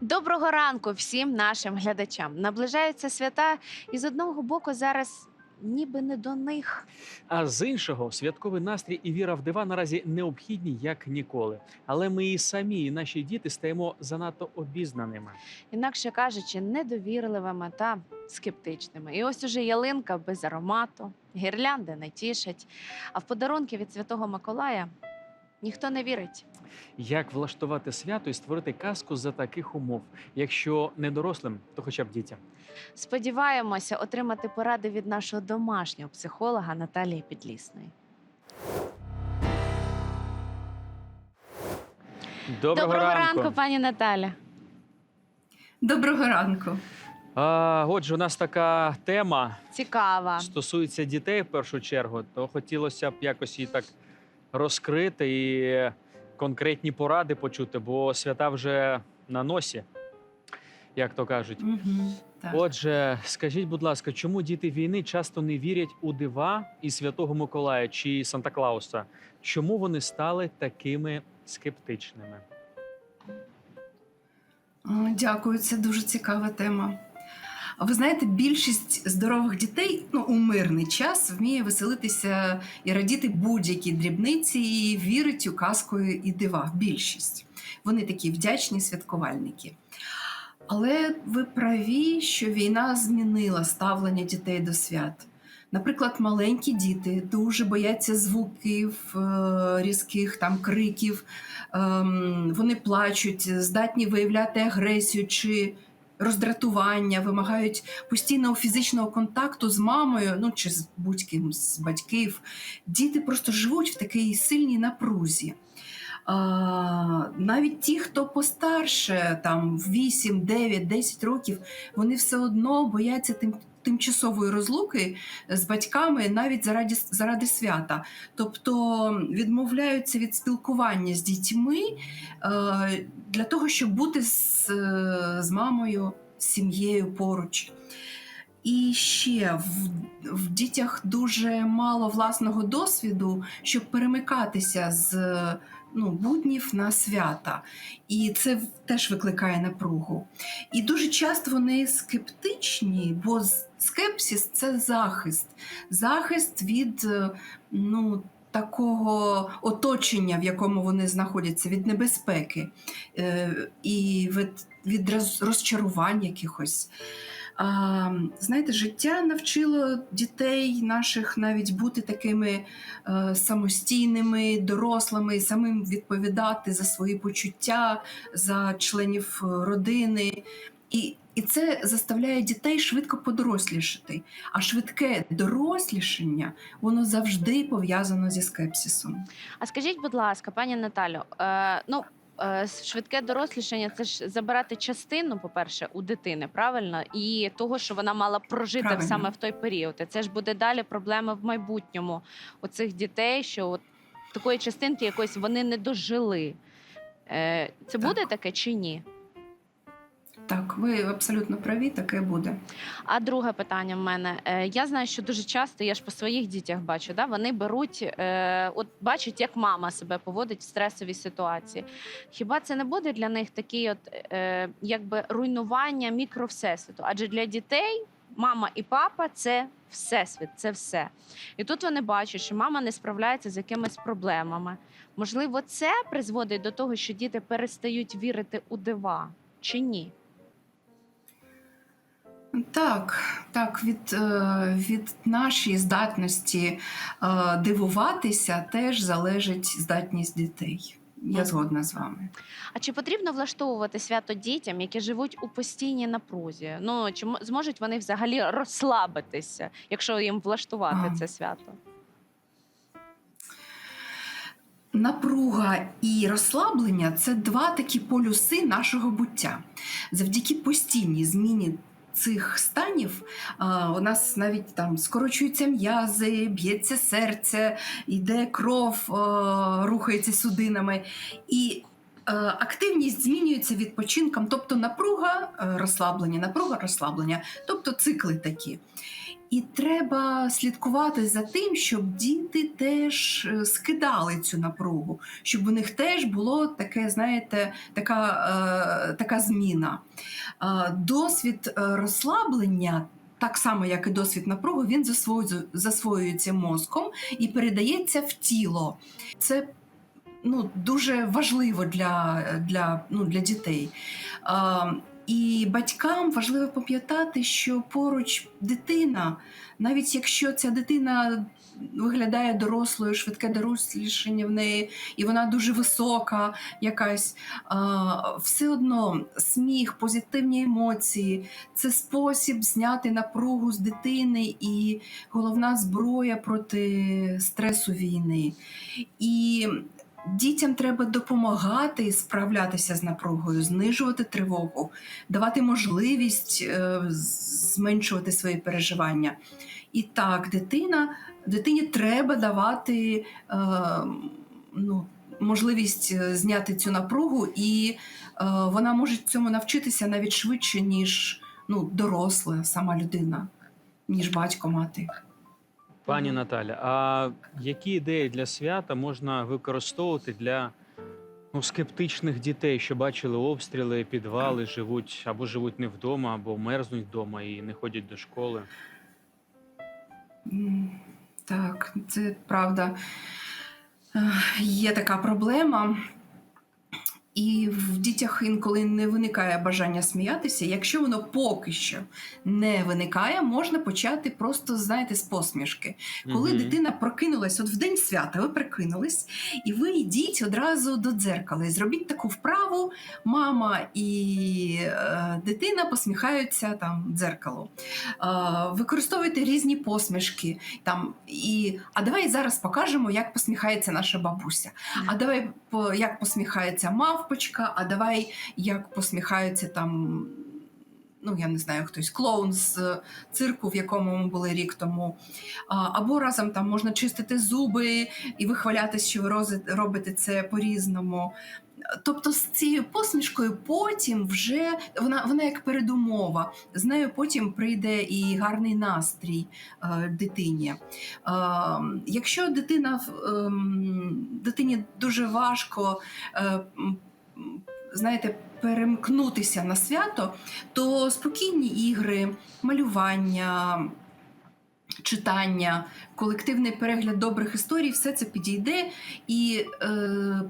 Доброго ранку всім нашим глядачам. Наближаються свята, і з одного боку зараз ніби не до них. А з іншого, святковий настрій і віра в дива наразі необхідні як ніколи. Але ми і самі, і наші діти стаємо занадто обізнаними. Інакше кажучи, недовірливими та скептичними. І ось уже ялинка без аромату, гірлянди не тішать. А в подарунки від Святого Миколая ніхто не вірить. Як влаштувати свято і створити казку за таких умов, якщо не дорослим, то хоча б дітям. Сподіваємося отримати поради від нашого домашнього психолога Наталії Підлісної. Доброго, ранку, пані Наталя. Доброго ранку. А, отже, у нас така тема Цікава. стосується дітей в першу чергу, то хотілося б якось її так розкрити і конкретні поради почути, бо свята вже на носі, як то кажуть. Угу, так. Отже, скажіть, будь ласка, чому діти війни часто не вірять у дива і Святого Миколая чи Санта Клауса? Чому вони стали такими скептичними? Дякую, це дуже цікава тема. Ви знаєте, більшість здорових дітей ну, у мирний час вміє веселитися і радіти будь-які дрібниці і вірить у казку і дива. Більшість. Вони такі вдячні святкувальники. Але ви праві, що війна змінила ставлення дітей до свят. Наприклад, маленькі діти дуже бояться звуків, е, різких там криків, ем, вони плачуть, здатні виявляти агресію чи роздратування, вимагають постійного фізичного контакту з мамою, ну чи з будь-ким з батьків. Діти просто живуть в такій сильній напрузі. А, навіть ті, хто постарше, там 8, 9, 10 років, вони все одно бояться тим, тимчасової розлуки з батьками навіть заради, заради свята. Тобто відмовляються від спілкування з дітьми е, для того, щоб бути з, з мамою, з сім'єю поруч. І ще в, в дітях дуже мало власного досвіду, щоб перемикатися з ну, буднів на свята. І це теж викликає напругу. І дуже часто вони скептичні, бо скепсис це захист. Захист від е, ну, такого оточення, в якому вони знаходяться, від небезпеки е, і від, від розчарувань якихось. Знаєте, життя навчило дітей наших навіть бути такими е, самостійними, дорослими, самим відповідати за свої почуття, за членів е, родини. І, і це заставляє дітей швидко подорослішати. А швидке дорослішання воно завжди пов'язано зі скепсисом. А скажіть, будь ласка, пані Наталю, е, ну. Е, Швидке дорослішання це ж забирати частину, по-перше, у дитини, правильно, і того, що вона мала прожити Правильно. саме в той період. І це ж буде далі проблема в майбутньому у цих дітей, що от такої частинки якоїсь вони не дожили. Е, Це Так. буде таке чи ні? Так, ви абсолютно праві, таке буде. А друге питання в мене. Е, Я знаю, що дуже часто я ж по своїх дітях бачу, да, вони беруть, е, от бачать, як мама себе поводить в стресовій ситуації. Хіба це не буде для них такий, от е, якби руйнування мікровсесвіту? Адже для дітей мама і папа це всесвіт, це все. І тут вони бачать, що мама не справляється з якимись проблемами. Можливо, це призводить до того, що діти перестають вірити у дива чи ні? Так, так, від, е, від нашої здатності е, дивуватися теж залежить здатність дітей. Я згодна з вами. А чи потрібно влаштовувати свято дітям, які живуть у постійній напрузі? Ну чи зможуть вони взагалі розслабитися, якщо їм влаштувати Ага. це свято? Напруга і розслаблення це два такі полюси нашого буття. Завдяки постійній зміні цих станів у нас навіть там скорочуються м'язи, б'ється серце, йде кров, рухається судинами. І активність змінюється відпочинком, тобто напруга, е, розслаблення, напруга, розслаблення, тобто цикли такі. І треба слідкувати за тим, щоб діти теж е, скидали цю напругу, щоб у них теж було таке, знаєте, така, е, така зміна. Е, досвід е, розслаблення. Так само, як і досвід напруги, він засвоюється мозком і передається в тіло. Це ну, дуже важливо для, для, ну, для дітей. А, і батькам важливо пам'ятати, що поруч дитина, навіть якщо ця дитина виглядає дорослою, швидке дорослішання в неї, і вона дуже висока, якась, а, все одно сміх, позитивні емоції це спосіб зняти напругу з дитини і головна зброя проти стресу війни. І Дітям треба допомагати справлятися з напругою, знижувати тривогу, давати можливість е, зменшувати свої переживання. І так, дитина, дитині треба давати е, ну, можливість е, зняти цю напругу, і вона може цьому навчитися навіть швидше, ніж ну, доросла сама людина, ніж батько, мати. Пані Наталя, а які ідеї для свята можна використовувати для ну, скептичних дітей, що бачили обстріли, підвали, живуть або живуть не вдома, або мерзнуть вдома і не ходять до школи? Так, це правда. Е, Є така проблема. І в дітях інколи не виникає бажання сміятися. Якщо воно поки що не виникає, можна почати просто, знаєте, з посмішки. Коли Мгм. дитина прокинулась, от в день свята ви прокинулись, і ви йдіть одразу до дзеркала і зробіть таку вправу. Мама і е, дитина посміхаються там дзеркалу. Е, використовуйте різні посмішки. Там, і, а давай зараз покажемо, як посміхається наша бабуся. А давай по, як посміхається мавпочка, а давай як посміхаються там. Ну, я не знаю, хтось клоун з е, цирку, в якому ми були рік тому. Або разом там можна чистити зуби і вихвалятися, що ви робите це по-різному. Тобто з цією посмішкою потім вже вона, вона як передумова. З нею потім прийде і гарний настрій е, дитині. Е, якщо дитина ем, дитині дуже важко. Е, Знаєте, перемкнутися на свято, то спокійні ігри, малювання, читання, колективний перегляд добрих історій, все це підійде і е,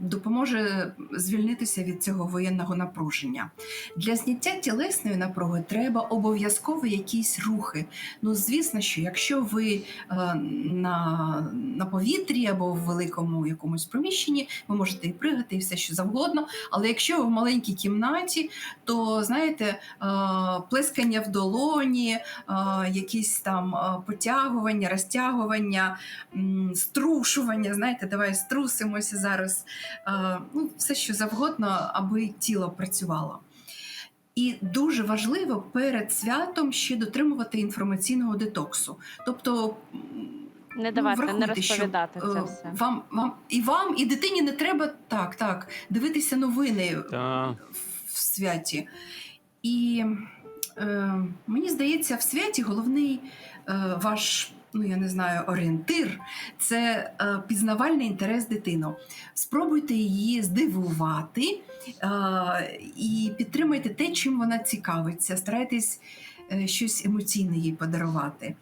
допоможе звільнитися від цього воєнного напруження. Для зняття тілесної напруги треба обов'язково якісь рухи. Ну, звісно, що якщо ви е, на, на повітрі або в великому якомусь приміщенні, ви можете і пригати, і все що завгодно. Але якщо ви в маленькій кімнаті, то знаєте, е, плескання в долоні, е, якісь там е, потягування, розтягування, струшування. Знаєте, давай струсимося зараз. Ну, все що завгодно, аби тіло працювало. І дуже важливо перед святом ще дотримувати інформаційного детоксу. Тобто Не давати, не врахуйте, що, розповідати це е, все. Вам, вам і вам, і дитині не треба так, так, дивитися новини Та в святі. І мені здається, в святі головний е, ваш. Ну, я не знаю, орієнтир це е, пізнавальний інтерес дитину. Спробуйте її здивувати е, і підтримайте те, чим вона цікавиться. Старайтесь е, щось емоційне їй подарувати.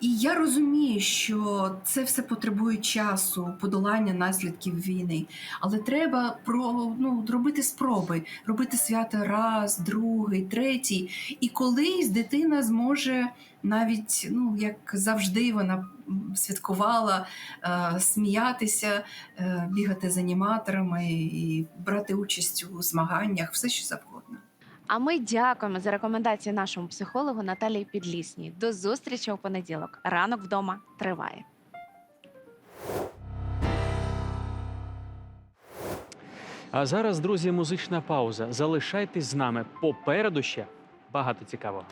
І я розумію, що це все потребує часу, подолання наслідків війни. Але треба про ну робити спроби, робити свято раз, другий, третій. І колись дитина зможе навіть, ну як завжди, вона святкувала, е, сміятися, е, бігати з аніматорами і брати участь у змаганнях, все що завгодно. А ми дякуємо за рекомендації нашому психологу Наталії Підлісній. До зустрічі у понеділок. Ранок вдома триває. а зараз, друзі, музична пауза. Залишайтесь з нами. Попереду ще багато цікавого.